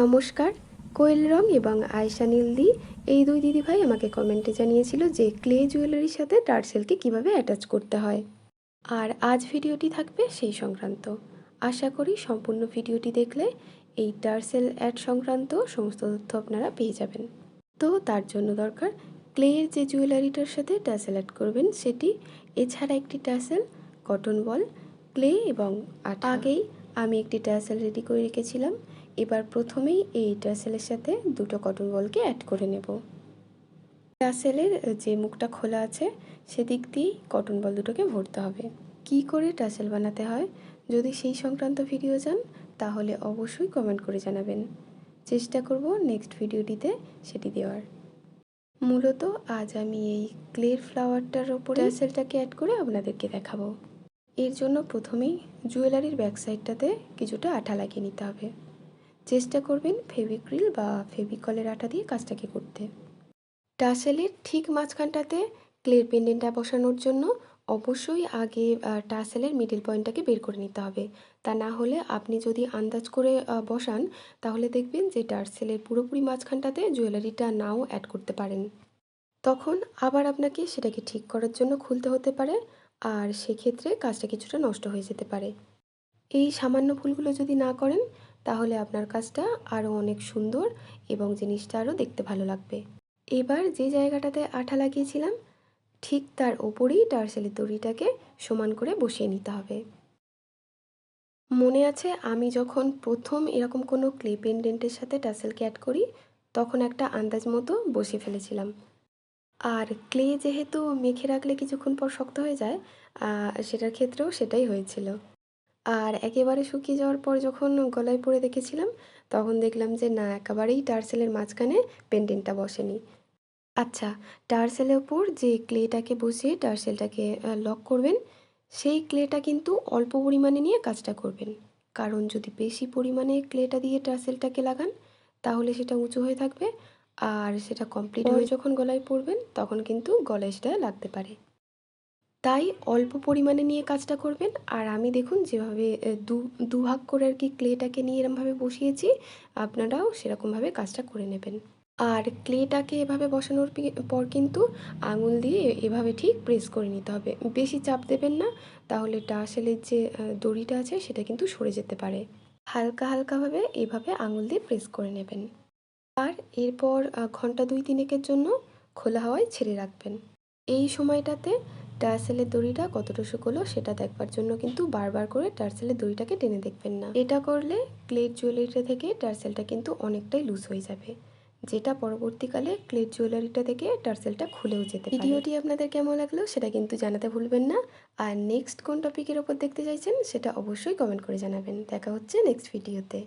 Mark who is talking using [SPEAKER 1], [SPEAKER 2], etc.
[SPEAKER 1] নমস্কার কোয়েল রং এবং আয়শা নীলদি। এই দুই দিদিভাই আমাকে কমেন্টে জানিয়েছিল যে ক্লে জুয়েলারির সাথে টার্সেলকে কীভাবে অ্যাটাচ করতে হয়। আর আজ ভিডিওটি থাকবে সেই সংক্রান্ত। আশা করি সম্পূর্ণ ভিডিওটি দেখলে এই টার্সেল অ্যাড সংক্রান্ত সমস্ত তথ্য আপনারা পেয়ে যাবেন। তো তার জন্য দরকার ক্লের যে জুয়েলারিটার সাথে টার্সেল অ্যাড করবেন সেটি এছাড়া একটি টার্সেল কটন বল ক্লে এবং আগেই আমি একটি টার্সেল রেডি করে রেখেছিলাম। এবার প্রথমেই এই টার্সেলের সাথে দুটো কটন বলকে অ্যাড করে নেব। টার্সেলের যে মুখটা খোলা আছে, সেদিক দিয়েই কটন বল দুটোকে ভরতে হবে। কি করে টার্সেল বানাতে হয়, যদি সেই সংক্রান্ত ভিডিও চান, তাহলে অবশ্যই কমেন্ট করে জানাবেন। চেষ্টা করব নেক্সট ভিডিওটিতে সেটি দেওয়ার। মূলত আজ আমি এই ক্লের ফ্লাওয়ারটার ওপরে টার্সেলটাকে অ্যাড করে আপনাদেরকে দেখাবো। এর জন্য প্রথমেই জুয়েলারির ব্যাক সাইডটাতে কিছুটা আঠা লাগিয়ে নিতে হবে। চেষ্টা করবেন ফেভিক্রিল বা ফেভিকলের আটা দিয়ে কাজটাকে করতে। টাসেলের ঠিক মাঝখানটাতে ক্লের পেন্ডেন্টটা বসানোর জন্য অবশ্যই আগে টাসেলের মিডল পয়েন্টটাকে বের করে নিতে হবে। তা না হলে আপনি যদি আন্দাজ করে বসান, তাহলে দেখবেন যে টার্সেলের পুরোপুরি মাঝখানটাতে জুয়েলারিটা নাও অ্যাড করতে পারেন। তখন আবার আপনাকে সেটাকে ঠিক করার জন্য খুলতে হতে পারে, আর সেক্ষেত্রে কাজটা কিছুটা নষ্ট হয়ে যেতে পারে। এই সামান্য ভুলগুলো যদি না করেন তাহলে আপনার কাজটা আরও অনেক সুন্দর এবং জিনিসটা আরও দেখতে ভালো লাগবে। এবার যে জায়গাটাতে আঠা লাগিয়েছিলাম, ঠিক তার ওপরেই টার্সেলের দড়িটাকে সমান করে বসিয়ে নিতে হবে। মনে আছে আমি যখন প্রথম এরকম কোনো ক্লে পেন্ডেন্টের সাথে টার্সেলকে অ্যাড করি, তখন একটা আন্দাজ মতো বসিয়ে ফেলেছিলাম। আর ক্লে যেহেতু মেখে রাখলে কিছুক্ষণ পর শক্ত হয়ে যায় সেটার ক্ষেত্রেও সেটাই হয়েছিল। আর একেবারে শুকিয়ে যাওয়ার পর যখন গলায় পরে দেখেছিলাম তখন দেখলাম যে না একেবারেই টার্সেলের মাঝখানে পেন্ডেন্টটা বসেনি। আচ্ছা টার্সেলের ওপর যে ক্লেটাকে বসিয়ে টার্সেলটাকে লক করবেন সেই ক্লেটা কিন্তু অল্প পরিমাণে নিয়ে কাজটা করবেন। কারণ যদি বেশি পরিমাণে ক্লেটা দিয়ে টার্সেলটাকে লাগান তাহলে সেটা উঁচু হয়ে থাকবে আর সেটা কমপ্লিট হয়ে যখন গলায় পরবেন তখন কিন্তু গলায় সেটা লাগতে পারে। তাই অল্প পরিমাণে নিয়ে কাজটা করবেন। আর আমি দেখুন যেভাবে দু দুভাগ করে আর কি ক্লেটাকে নিয়ে এরমভাবে বসিয়েছি, আপনারাও সেরকমভাবে কাজটা করে নেবেন। আর ক্লেটাকে এভাবে বসানোর পর কিন্তু আঙুল দিয়ে এভাবে ঠিক প্রেস করে নিতে হবে। বেশি চাপ দেবেন না, তাহলে টাসেলের যে দড়িটা আছে সেটা কিন্তু সরে যেতে পারে। হালকা হালকাভাবে এভাবে আঙুল দিয়ে প্রেস করে নেবেন। আর এরপর ঘণ্টা দুই তিনেকের জন্য খোলা হাওয়ায় ছেড়ে রাখবেন। এই সময়টাতে টার্সেলের দড়িটা কতটা শুকোলো সেটা দেখবার জন্য কিন্তু বারবার করে টার্সেলের দড়িটাকে টেনে দেখবেন না। এটা করলে ক্লেট জুয়েলারিটা থেকে টার্সেলটা কিন্তু অনেকটাই লুজ হয়ে যাবে। যেটা পরবর্তীকালে ক্লেট জুয়েলারিটা থেকে টার্সেলটা খুলেও যেতে ভিডিওটি আপনাদের কেমন লাগল সেটা কিন্তু জানাতে ভুলবেন না। আর নেক্সট কোন টপিকের ওপর দেখতে চাইছেন সেটা অবশ্যই কমেন্ট করে জানাবেন। দেখা হচ্ছে নেক্সট ভিডিওতে